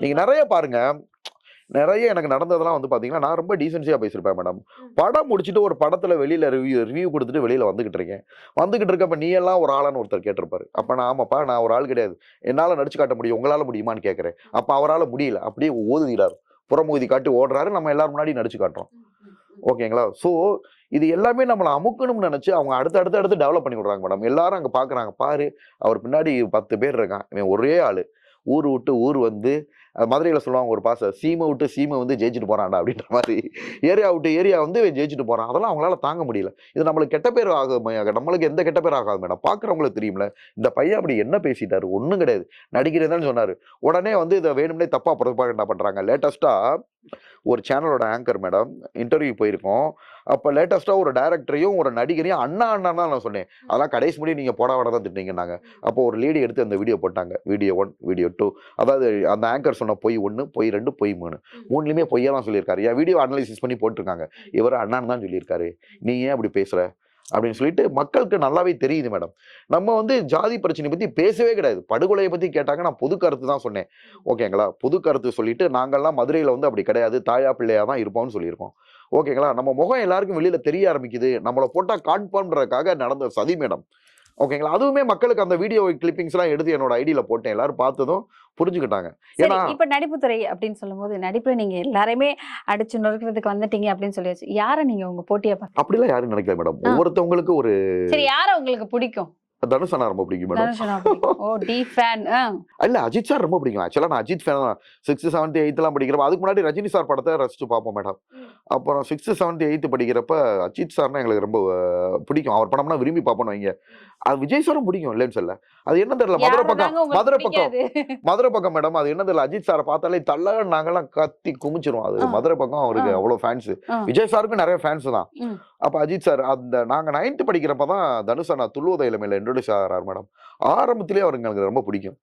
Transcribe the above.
நீங்க நிறைய பாருங்க. நிறைய எனக்கு நடந்ததெல்லாம் வந்து பாத்தீங்கன்னா நான் ரொம்ப டீசென்சியா பேசியிருப்பேன் மேடம் படம் முடிச்சுட்டு ஒரு படத்துல வெளியில ரிவ்யூ ரிவ்யூ கொடுத்துட்டு வெளியில வந்துகிட்டு இருக்கேன். வந்துகிட்டு இருக்கப்ப நீ எல்லாம் ஒரு ஆளான்னு ஒருத்தர் கேட்டிருப்பாரு. அப்ப நான் ஆமாப்பா நான் ஒரு ஆள் கிடையாது. என்னால நடிச்சு காட்ட முடியும் உங்களால முடியுமான்னு கேட்கறேன். அப்ப அவரால முடியல. அப்படியே ஓதுகிறார். புறமுகுதி காட்டி ஓடுறாரு. நம்ம எல்லாரும் முன்னாடி நடிச்சு காட்டுறோம். ஓகேங்களா? ஸோ இது எல்லாமே நம்மளை அமுக்கணும்னு நினைச்சு அவங்க அடுத்து அடுத்து அடுத்து டெவலப் பண்ணி விடுறாங்க மேடம் எல்லாரும் அங்க பாக்குறாங்க. பாரு அவர் பின்னாடி பத்து பேர் இருக்கான். இவன் ஒரே ஆளு. ஊர் விட்டு ஊர் வந்து மதுரையில் சொல்லுவாங்க ஒரு பாச சீமை விட்டு சீமை வந்து ஜெயிச்சுட்டு போகிறான்டா அப்படின்ற மாதிரி. ஏரியா விட்டு ஏரியா வந்து ஜெயிச்சுட்டு போகிறான் அதெல்லாம் அவங்களால தாங்க முடியல. இது நம்மளுக்கு கெட்ட பேர் ஆகும் நம்மளுக்கு எந்த கெட்ட பேர் ஆகாது மேடம் பார்க்குறவங்களுக்கு தெரியும்ல இந்த பையன் அப்படி என்ன பேசிட்டாரு? ஒன்றும் கிடையாது. நடிக்கிறதான்னு சொன்னார். உடனே வந்து இதை வேணும்னே தப்பா ப்ரொபகண்டா பண்ணுறாங்க லேட்டஸ்ட்டாக ஒரு சேனலோட ஆங்கர் மேடம் இன்டர்வியூ போயிருக்கோம். அப்போ லேட்டஸ்ட்டாக ஒரு டைரக்டரையும் ஒரு நடிகரையும் அண்ணா அண்ணா தான் நான் சொன்னேன். அதெல்லாம் கடைசி முடி நீங்கள் போட விட தான் திட்டிங்கன்னாங்க அப்போ ஒரு லேடி எடுத்து அந்த வீடியோ போட்டாங்க. வீடியோ ஒன் வீடியோ டூ அதாவது அந்த ஆங்கர் சொன்ன பொய் ஒன்று பொய் ரெண்டு பொய் மூணு. மூணுலையுமே பொய்யா தான் சொல்லியிருக்காரு. என் வீடியோ அனலைசிஸ் பண்ணி போட்டிருக்காங்க. இவர் அண்ணான்னு தான் சொல்லியிருக்காரு. நீ ஏன் அப்படி பேசுற? அப்படின்னு சொல்லிட்டு மக்களுக்கு நல்லாவே தெரியுது மேடம் நம்ம வந்து ஜாதி பிரச்சனை பத்தி பேசவே கிடையாது. படுகொலையை பத்தி கேட்டாங்க நான் பொது கருத்து தான் சொன்னேன். ஓகேங்களா பொது கருத்து சொல்லிட்டு நாங்கள்லாம் மதுரையில வந்து அப்படி கிடையாது. தாயா பிள்ளையா தான் இருப்போம்னு சொல்லியிருக்கோம். ஓகேங்களா நம்ம முகம் எல்லாருக்கும் வெளியில தெரிய ஆரம்பிக்குது. நம்மளை போட்டா காண்போம்ன்றதுக்காக நடந்த சதி மேடம் ஓகேங்களா? அதுவுமே மக்களுக்கு அந்த வீடியோ கிளிப்பிங்ஸ் எல்லாம் எடுத்து என்னோட ஐடியில போட்டேன். எல்லாரும் பார்த்ததும் புரிஞ்சுக்கிட்டாங்க. ஏன்னா இப்ப நடிப்புத்துறை அப்படின்னு சொல்லும்போது நடிப்புல நீங்க எல்லாரையுமே அடிச்சு நொறுக்கிறதுக்கு வந்துட்டீங்க அப்படின்னு சொல்லியாச்சு யாரை நீங்க உங்க போட்டியை பார்த்து அப்படிலாம் யாரும் நினைக்கல மேடம். ஒவ்வொருத்தவங்களுக்கு ஒரு சரி யாரை உங்களுக்கு பிடிக்கும்? தனுஷ் அண்ணா ரொம்ப பிடிக்கும் மேடம். தனுஷனா பிடிக்கும். ஓ டி ஃபேன் இல்ல அஜித் சார் ரொம்ப பிடிக்கும். ஆக்சுவலா நான் அஜித் ஃபேன் சிக்ஸ்த் செவன்த் எயித்லாம் படிக்கிறப்ப அதுக்கு முன்னாடி ரஜினி சார் படத்தை ரசிச்சு பார்ப்போம் மேடம். அப்புறம் சிக்ஸ்த் செவன்த் எயித்து படிக்கிறப்ப அஜித் சார்னா எங்களுக்கு ரொம்ப பிடிக்கும். அவர் படம்னா விரும்பி பார்ப்போம் வைங்க. அது விஜய் சாரும் பிடிக்கும் இல்லைன்னு சொல்ல அது என்ன தெரியல மதுரை பக்கம் மதுரை பக்கம் மதுரை பக்கம் மேடம் அது என்ன தெரியல அஜித் சாரை பார்த்தாலே தள்ள நாங்கெல்லாம் கத்தி குமிச்சிரும் அது. மதுரை பக்கம் அவருக்கு ஆ. அவ்வளவு ஃபேன்ஸ். விஜய் சாருக்கும் நிறைய ஃபேன்ஸ் தான். அப்ப அஜித் சார் அந்த நாங்க நைன்த் படிக்கிறப்ப தான் தனுஷ் அண்ணா துள்ளுவத இளமையில இன்ட்ரோடியூஸ் ஆகிறார் மேடம் ஆரம்பத்திலேயே அவருக்கு எனக்கு ரொம்ப பிடிக்கும்